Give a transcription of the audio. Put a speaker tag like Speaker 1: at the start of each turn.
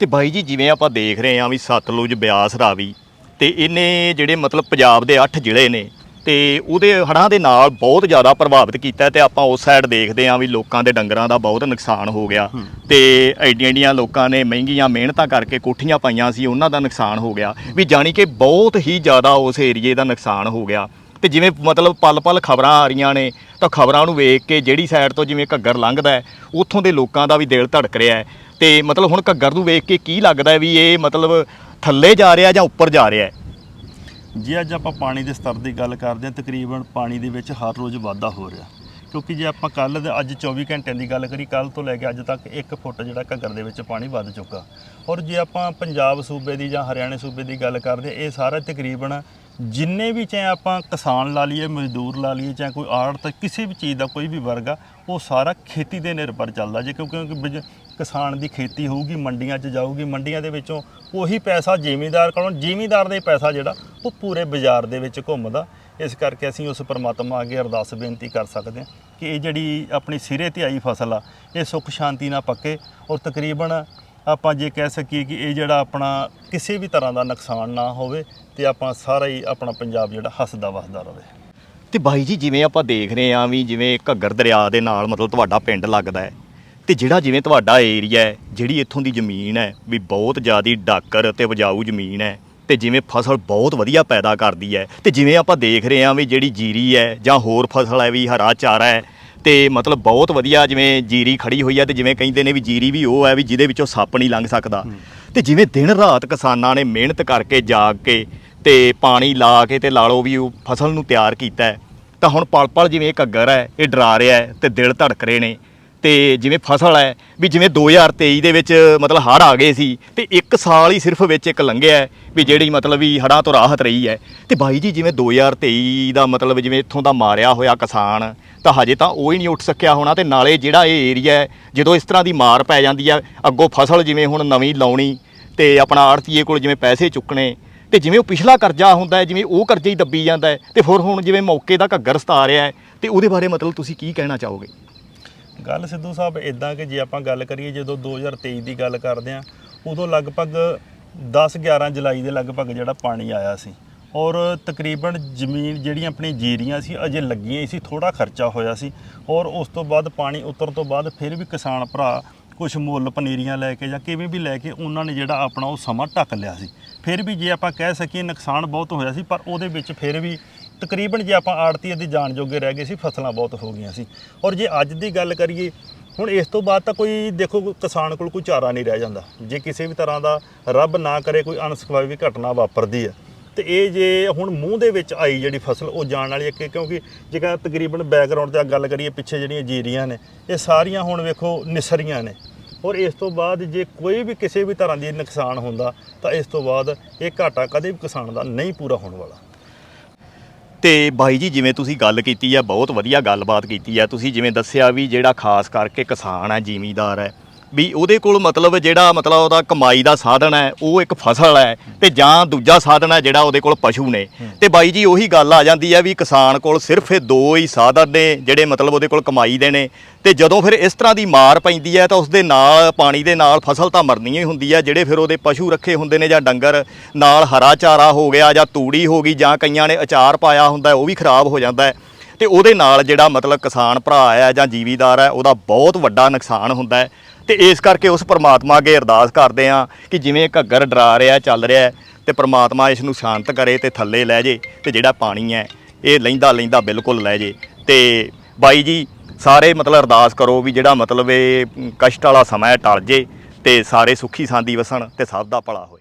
Speaker 1: ਤੇ ਬਾਈ ਜੀ ਜਿਵੇਂ ਆਪਾਂ ਦੇਖ ਰਹੇ ਹਾਂ ਵੀ ਸਤਲੁਜ ਬਿਆਸ ਰਾਵੀ ਤੇ ਇਹਨੇ ਜਿਹੜੇ ਮਤਲਬ ਪੰਜਾਬ ਦੇ 8 ਜ਼ਿਲ੍ਹੇ ਨੇ ਤੇ ਉਹਦੇ ਹੜ੍ਹਾਂ ਦੇ ਨਾਲ ਬਹੁਤ ਜ਼ਿਆਦਾ ਪ੍ਰਭਾਵਿਤ ਕੀਤਾ ਤੇ ਆਪਾਂ ਉਸ ਸਾਈਡ ਦੇਖਦੇ ਹਾਂ ਵੀ ਲੋਕਾਂ ਦੇ ਡੰਗਰਾਂ ਦਾ ਬਹੁਤ ਨੁਕਸਾਨ ਹੋ ਗਿਆ ਤੇ ਐਡੀਆਂ ਐਡੀਆਂ ਲੋਕਾਂ ਨੇ ਮਹਿੰਗੀਆਂ ਮਿਹਨਤਾਂ ਕਰਕੇ ਕੋਠੀਆਂ ਪਾਈਆਂ ਸੀ ਉਹਨਾਂ ਦਾ ਨੁਕਸਾਨ ਹੋ ਗਿਆ। ਵੀ ਜਾਣੀ ਕਿ ਬਹੁਤ ਹੀ ਜ਼ਿਆਦਾ ਉਸ ਏਰੀਏ ਦਾ ਨੁਕਸਾਨ ਹੋ ਗਿਆ। ਤੇ ਜਿਵੇਂ ਮਤਲਬ ਪਲ-ਪਲ ਖਬਰਾਂ ਆ ਰਹੀਆਂ ਨੇ ਤਾਂ ਖਬਰਾਂ ਨੂੰ ਵੇਖ ਕੇ ਜਿਹੜੀ ਸਾਈਡ ਤੋਂ ਜਿਵੇਂ ਘੱਗਰ ਲੰਘਦਾ ਹੈ ਉੱਥੋਂ ਦੇ ਲੋਕਾਂ ਦਾ ਵੀ ਦਿਲ ਧੜਕ ਰਿਹਾ ਹੈ। ਤੇ ਮਤਲਬ ਹੁਣ ਘੱਗਰ ਨੂੰ ਵੇਖ ਕੇ ਕੀ ਲੱਗਦਾ ਹੈ ਵੀ ਇਹ ਮਤਲਬ ਥੱਲੇ ਜਾ ਰਿਹਾ ਜਾਂ ਉੱਪਰ ਜਾ ਰਿਹਾ ਹੈ?
Speaker 2: ਜੇ ਅੱਜ ਆਪਾਂ ਪਾਣੀ ਦੇ ਸਤਰ ਦੀ ਗੱਲ ਕਰਦੇ ਹਾਂ, ਤਕਰੀਬਨ ਪਾਣੀ ਦੇ ਵਿੱਚ ਹਰ ਰੋਜ਼ ਵਾਧਾ ਹੋ ਰਿਹਾ। ਕਿਉਂਕਿ ਜੇ ਆਪਾਂ ਕੱਲ ਦੇ, ਅੱਜ 24 ਘੰਟਿਆਂ ਦੀ ਗੱਲ ਕਰੀ ਕੱਲ ਤੋਂ ਲੈ ਕੇ ਅੱਜ ਤੱਕ 1 ਫੁੱਟ ਜਿਹੜਾ ਘੱਗਰ ਦੇ ਵਿੱਚ ਪਾਣੀ ਵੱਧ ਚੁੱਕਾ। ਔਰ ਜੇ ਆਪਾਂ ਪੰਜਾਬ ਸੂਬੇ ਦੀ ਜਾਂ ਹਰਿਆਣਾ ਸੂਬੇ ਦੀ ਗੱਲ ਕਰਦੇ, ਇਹ ਸਾਰਾ ਤਕਰੀਬਨ ਜਿੰਨੇ ਵੀ ਚਾਹੇ ਆਪਾਂ ਕਿਸਾਨ ਲਾ ਲਈਏ, ਮਜ਼ਦੂਰ ਲਾ ਲਈਏ, ਚਾਹੇ ਕੋਈ ਆੜਤ, ਕਿਸੇ ਵੀ ਚੀਜ਼ ਦਾ ਕੋਈ ਵੀ ਵਰਗ ਆ, ਉਹ ਸਾਰਾ ਖੇਤੀ ਦੇ ਨਿਰਭਰ ਚੱਲਦਾ ਜੇ, ਕਿਉਂਕਿ ਕਿਸਾਨ ਦੀ ਖੇਤੀ ਹੋਊਗੀ, ਮੰਡੀਆਂ 'ਚ ਜਾਊਗੀ, ਮੰਡੀਆਂ ਦੇ ਵਿੱਚੋਂ ਉਹੀ ਪੈਸਾ ਜ਼ਿਮੀਂਦਾਰ ਕੋਲੋਂ, ਜ਼ਿਮੀਂਦਾਰ ਦਾ ਹੀ ਪੈਸਾ ਜਿਹੜਾ ਉਹ ਪੂਰੇ ਬਾਜ਼ਾਰ ਦੇ ਵਿੱਚ ਘੁੰਮਦਾ। ਇਸ ਕਰਕੇ ਅਸੀਂ ਉਸ ਪਰਮਾਤਮਾ ਅੱਗੇ ਅਰਦਾਸ ਬੇਨਤੀ ਕਰ ਸਕਦੇ ਹਾਂ ਕਿ ਇਹ ਜਿਹੜੀ ਆਪਣੀ ਸਿਰੇ ਤੇ ਆਈ ਫਸਲ ਆ, ਇਹ ਸੁੱਖ ਸ਼ਾਂਤੀ ਨਾਲ ਪੱਕੇ ਔਰ ਤਕਰੀਬਨ ਆਪਾਂ ਜੇ ਕਹਿ ਸਕੀਏ ਕਿ ਇਹ ਜਿਹੜਾ ਆਪਣਾ ਕਿਸੇ ਵੀ ਤਰ੍ਹਾਂ ਦਾ ਨੁਕਸਾਨ ਨਾ ਹੋਵੇ ਤੇ ਆਪਾਂ ਸਾਰਾ ਹੀ ਆਪਣਾ ਪੰਜਾਬ ਜਿਹੜਾ ਹੱਸਦਾ ਵਸਦਾ ਰਹੇ
Speaker 1: ਤੇ ਬਾਈ ਜੀ, ਜਿਵੇਂ ਆਪਾਂ ਦੇਖ ਰਹੇ ਹਾਂ ਵੀ ਜਿਵੇਂ ਘੱਗਰ ਦਰਿਆ ਦੇ ਨਾਲ ਮਤਲਬ ਤੁਹਾਡਾ ਪਿੰਡ ਲੱਗਦਾ ਹੈ, ਤੇ ਜਿਹੜਾ ਜਿਵੇਂ ਤੁਹਾਡਾ ਏਰੀਆ ਹੈ, ਜਿਹੜੀ ਇੱਥੋਂ ਦੀ ਜ਼ਮੀਨ ਹੈ, ਵੀ ਬਹੁਤ ਜ਼ਿਆਦੀ ਡਾਕਰ ਤੇ ਉਪਜਾਊ ਜ਼ਮੀਨ ਹੈ, ਤੇ ਜਿਵੇਂ ਫਸਲ ਬਹੁਤ ਵਧੀਆ ਪੈਦਾ ਕਰਦੀ ਹੈ, ਤੇ ਜਿਵੇਂ ਆਪਾਂ ਦੇਖ ਰਹੇ ਹਾਂ ਵੀ ਜਿਹੜੀ ਜੀਰੀ ਹੈ ਜਾਂ ਹੋਰ ਫਸਲ ਹੈ, ਵੀ ਹਰਾ ਚਾਰਾ ਹੈ ਤੇ ਮਤਲਬ ਬਹੁਤ ਵਧੀਆ ਜਿਵੇਂ ਜੀਰੀ ਖੜੀ ਹੋਈ ਹੈ ਤੇ ਜਿਵੇਂ ਕਹਿੰਦੇ ਨੇ ਵੀ ਜੀਰੀ ਵੀ ਉਹ ਹੈ ਵੀ ਜਿਹਦੇ ਵਿੱਚੋਂ ਸੱਪ ਨਹੀਂ ਲੰਘ ਸਕਦਾ। ਤੇ ਜਿਵੇਂ ਦਿਨ ਰਾਤ ਕਿਸਾਨਾਂ ਨੇ ਮਿਹਨਤ ਕਰਕੇ ਜਾਗ ਕੇ ਤੇ ਪਾਣੀ ਲਾ ਕੇ ਤੇ ਲਾ ਲਓ ਵੀ ਉਹ ਫਸਲ ਨੂੰ ਤਿਆਰ ਕੀਤਾ ਤਾਂ ਹੁਣ ਪਲ ਪਲ ਜਿਵੇਂ ਇਹ ਘੱਗਰ ਹੈ ਇਹ ਡਰਾ ਰਿਹਾ ਹੈ ਤੇ ਦਿਲ ਧੜਕ ਰਹੇ ਨੇ। ਤੇ ਜਿਵੇਂ ਫਸਲ ਹੈ, ਵੀ ਜਿਵੇਂ 2023 ਦੇ ਵਿੱਚ ਮਤਲਬ ਹੜ੍ਹ ਆ ਗਏ ਸੀ ਤੇ ਇੱਕ ਸਾਲ ਹੀ ਸਿਰਫ ਵਿੱਚ ਇੱਕ ਲੰਘਿਆ ਵੀ ਜਿਹੜੀ ਮਤਲਬ ਵੀ ਹੜ੍ਹਾਂ ਤੋਂ ਰਾਹਤ ਰਹੀ ਹੈ। ਤੇ ਬਾਈ ਜੀ, ਜਿਵੇਂ 2023 ਦਾ ਮਤਲਬ ਜਿਵੇਂ ਇੱਥੋਂ ਦਾ ਮਾਰਿਆ ਹੋਇਆ ਕਿਸਾਨ, ਤਾਂ ਹਜੇ ਤਾਂ ਉਹ ਹੀ ਨਹੀਂ ਉੱਠ ਸਕਿਆ ਹੋਣਾ ਤੇ ਨਾਲੇ ਜਿਹੜਾ ਇਹ ਏਰੀਆ ਜਦੋਂ ਇਸ ਤਰ੍ਹਾਂ ਦੀ ਮਾਰ ਪੈ ਜਾਂਦੀ ਹੈ, ਅੱਗੋਂ ਫਸਲ ਜਿਵੇਂ ਹੁਣ ਨਵੀਂ ਲਾਉਣੀ ਤੇ ਆਪਣਾ ਆੜਤੀਏ ਕੋਲ ਜਿਵੇਂ ਪੈਸੇ ਚੁੱਕਣੇ ਤੇ ਜਿਵੇਂ ਉਹ ਪਿਛਲਾ ਕਰਜ਼ਾ ਹੁੰਦਾ ਜਿਵੇਂ ਉਹ ਕਰਜ਼ੇ ਹੀ ਦੱਬੀ ਜਾਂਦਾ ਹੈ ਤੇ ਫਿਰ ਹੁਣ ਜਿਵੇਂ ਮੌਕੇ ਦਾ ਘੱਗਰ ਸਤਾ ਰਿਹਾ ਹੈ, ਤੇ ਉਹਦੇ ਬਾਰੇ ਮਤਲਬ ਤੁਸੀਂ ਕੀ ਕਹਿਣਾ ਚਾਹੋਗੇ?
Speaker 2: ਗੱਲ ਸਿੱਧੂ ਸਾਹਿਬ ਇਦਾਂ ਕਿ ਜੇ ਆਪਾਂ ਗੱਲ ਕਰੀਏ ਜਦੋਂ 2023 ਦੀ ਗੱਲ ਕਰਦੇ ਆ ਉਦੋਂ ਲਗਭਗ 10-11 ਜੁਲਾਈ ਦੇ ਲਗਭਗ ਜਿਹੜਾ ਪਾਣੀ ਆਇਆ ਸੀ। ਔਰ ਤਕਰੀਬਨ ਜ਼ਮੀਨ ਜਿਹੜੀਆਂ ਆਪਣੀ ਜੀਰੀਆਂ ਸੀ, ਅਜੇ ਲੱਗੀਆਂ ਹੀ ਸੀ ਥੋੜਾ ਖਰਚਾ ਹੋਇਆ ਸੀ। ਔਰ ਉਸ ਤੋਂ ਬਾਅਦ ਪਾਣੀ ਉਤਰਨ ਤੋਂ ਬਾਅਦ ਫਿਰ ਵੀ ਕਿਸਾਨ ਭਰਾ ਕੁਝ ਮੁੱਲ ਪਨੀਰੀਆਂ ਲੈ ਕੇ ਜਾਂ ਕਿਵੇਂ ਵੀ ਲੈ ਕੇ ਉਹਨਾਂ ਨੇ ਜਿਹੜਾ ਆਪਣਾ ਉਹ ਸਮਾਂ ਢੱਕ ਲਿਆ ਸੀ। ਫਿਰ ਵੀ ਜੇ ਆਪਾਂ ਕਹਿ ਸਕੀਏ ਨੁਕਸਾਨ ਬਹੁਤ ਹੋਇਆ ਸੀ, ਪਰ ਉਹਦੇ ਵਿੱਚ ਫਿਰ ਵੀ ਤਕਰੀਬਨ ਜੇ ਆਪਾਂ ਆੜਤੀਆਂ ਦੀ ਜਾਣ ਜੋਗੇ ਰਹਿ ਗਏ ਸੀ, ਫਸਲਾਂ ਬਹੁਤ ਹੋ ਗਈਆਂ ਸੀ। ਔਰ ਜੇ ਅੱਜ ਦੀ ਗੱਲ ਕਰੀਏ, ਹੁਣ ਇਸ ਤੋਂ ਬਾਅਦ ਤਾਂ ਕੋਈ ਦੇਖੋ ਕਿਸਾਨ ਕੋਲ ਕੋਈ ਚਾਰਾ ਨਹੀਂ ਰਹਿ ਜਾਂਦਾ। ਜੇ ਕਿਸੇ ਵੀ ਤਰ੍ਹਾਂ ਦਾ ਰੱਬ ਨਾ ਕਰੇ, ਕੋਈ ਅਨਸਖਾਵੀ ਘਟਨਾ ਵਾਪਰਦੀ ਹੈ, ਤੇ ਇਹ ਜੇ ਹੁਣ ਮੂੰਹ ਦੇ ਵਿੱਚ ਆਈ ਜਿਹੜੀ ਫਸਲ, ਉਹ ਜਾਣ ਵਾਲੀ ਹੈ ਕਿਉਂਕਿ ਜੇਕਰ ਤਕਰੀਬਨ ਬੈਕਗ੍ਰਾਉਂਡ ਤੇ ਗੱਲ ਕਰੀਏ, ਪਿੱਛੇ ਜਿਹੜੀਆਂ ਜੀਰੀਆਂ ਨੇ, ਇਹ ਸਾਰੀਆਂ ਹੁਣ ਵੇਖੋ ਨਿਸਰੀਆਂ ਨੇ। ਔਰ ਇਸ ਤੋਂ ਬਾਅਦ ਜੇ ਕੋਈ ਵੀ ਕਿਸੇ ਵੀ ਤਰ੍ਹਾਂ ਦੀ ਨੁਕਸਾਨ ਹੁੰਦਾ, ਤਾਂ ਇਸ ਤੋਂ ਬਾਅਦ ਇਹ ਘਾਟਾ ਕਦੇ ਵੀ ਕਿਸਾਨ ਦਾ ਨਹੀਂ ਪੂਰਾ ਹੋਣ ਵਾਲਾ।
Speaker 1: ਤੇ ਬਾਈ ਜੀ, ਜਿਵੇਂ ਤੁਸੀਂ ਗੱਲ ਕੀਤੀ ਹੈ ਬਹੁਤ ਵਧੀਆ ਗੱਲਬਾਤ ਕੀਤੀ ਹੈ ਤੁਸੀਂ ਜਿਵੇਂ ਦੱਸਿਆ ਵੀ ਜਿਹੜਾ ਖਾਸ ਕਰਕੇ ਕਿਸਾਨ ਹੈ ਜ਼ਿਮੀਂਦਾਰ ਹੈ ਵੀ ਉਹਦੇ ਕੋਲ ਮਤਲਬ ਜਿਹੜਾ ਮਤਲਬ ਉਹਦਾ ਕਮਾਈ ਦਾ ਸਾਧਨ ਹੈ, ਉਹ ਇੱਕ ਫਸਲ ਹੈ ਤੇ ਜਾਂ ਦੂਜਾ ਸਾਧਨ ਹੈ ਜਿਹੜਾ ਉਹਦੇ ਕੋਲ ਪਸ਼ੂ ਨੇ। ਤੇ ਬਾਈ ਜੀ, ਉਹੀ ਗੱਲ ਆ ਜਾਂਦੀ ਹੈ ਵੀ ਕਿਸਾਨ ਕੋਲ ਸਿਰਫ ਇਹ ਦੋ ਹੀ ਸਾਧਨ ਨੇ ਜਿਹੜੇ ਮਤਲਬ ਉਹਦੇ ਕੋਲ ਕਮਾਈ ਦੇ ਨੇ। ਤੇ ਜਦੋਂ ਫਿਰ ਇਸ ਤਰ੍ਹਾਂ ਦੀ ਮਾਰ ਪੈਂਦੀ ਹੈ ਤਾਂ ਉਸ ਦੇ ਨਾਲ ਪਾਣੀ ਦੇ ਨਾਲ ਫਸਲ ਤਾਂ ਮਰਨੀ ਹੀ ਹੁੰਦੀ ਹੈ, ਜਿਹੜੇ ਫਿਰ ਉਹਦੇ ਪਸ਼ੂ ਰੱਖੇ ਹੁੰਦੇ ਨੇ ਜਾਂ ਡੰਗਰ, ਨਾਲ ਹਰਾ ਚਾਰਾ ਹੋ ਗਿਆ ਜਾਂ ਤੂੜੀ ਹੋ ਗਈ ਜਾਂ ਕਈਆਂ ਨੇ ਅਚਾਰ ਪਾਇਆ ਹੁੰਦਾ, ਉਹ ਵੀ ਖਰਾਬ ਹੋ ਜਾਂਦਾ ਹੈ। ਤੇ ਉਹਦੇ ਨਾਲ ਜਿਹੜਾ ਮਤਲਬ ਕਿਸਾਨ ਭਰਾ ਹੈ ਜਾਂ ਜੀਵੀਦਾਰ ਹੈ, ਉਹਦਾ ਬਹੁਤ ਵੱਡਾ ਨੁਕਸਾਨ ਹੁੰਦਾ ਹੈ। ਤੇ ਇਸ ਕਰਕੇ ਉਸ ਪ੍ਰਮਾਤਮਾ ਅੱਗੇ ਅਰਦਾਸ ਕਰਦੇ ਆ ਕਿ ਜਿਵੇਂ ਘੱਗਰ ਡਰਾ ਰਿਹਾ ਚੱਲ ਰਿਹਾ ਹੈ, ਤੇ ਪ੍ਰਮਾਤਮਾ ਇਸ ਨੂੰ ਸ਼ਾਂਤ ਕਰੇ ਤੇ ਥੱਲੇ ਲੈ ਜੇ ਤੇ ਜਿਹੜਾ ਪਾਣੀ ਹੈ ਇਹ ਲੈਂਦਾ ਲੈਂਦਾ ਬਿਲਕੁਲ ਲੈ ਜੇ। ਤੇ ਬਾਈ ਜੀ ਸਾਰੇ ਮਤਲਬ ਅਰਦਾਸ ਕਰੋ ਵੀ ਜਿਹੜਾ ਮਤਲਬ ਇਹ ਕਸ਼ਟ ਵਾਲਾ ਸਮਾਂ ਹੈ ਟਲ ਜੇ ਤੇ ਸਾਰੇ ਸੁਖੀ ਸਾਂਦੀ ਵਸਣ ਤੇ ਸਭ ਦਾ ਭਲਾ ਹੋਵੇ